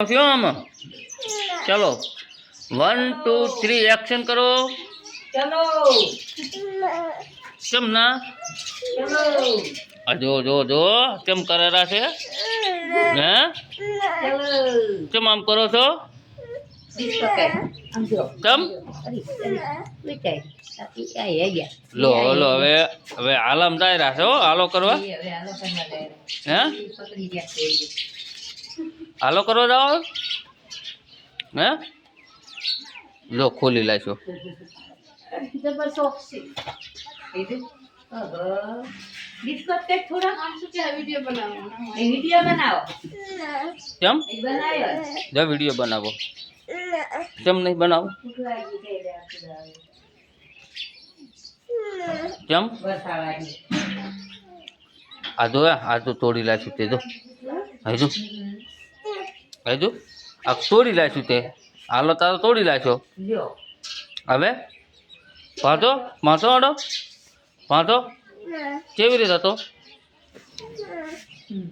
થયો આમાં ચલો. વન ટુ થ્રી એક્શન કરો. ચલો. કેમ ના? આ જો જો જો. કેમ કરેલા છે? હે? કેમ આમ કરો છો? કેમ? લો લો હવે હવે આલમ જાય રહ્યા છો આલો કરવા. હે? હાલો કરો જાઓ. હે? જો ખોલી લાવશો વીડિયો બનાવવાનો? એ વિડિયો બનાવો. કેમ? એ બનાવ્યો જો. વીડિયો બનાવો. કેમ નહીં બનાવો? કેમ? આ જો આ તો તોડી લાવશું તે જો. હજુ હજુ? આ તોડી લાવીશું તે. હાલો તારો તોડી લાવશો હવે? વાંધો? વાંધો આડો વાંધો? કેવી રીતે હતો? હમ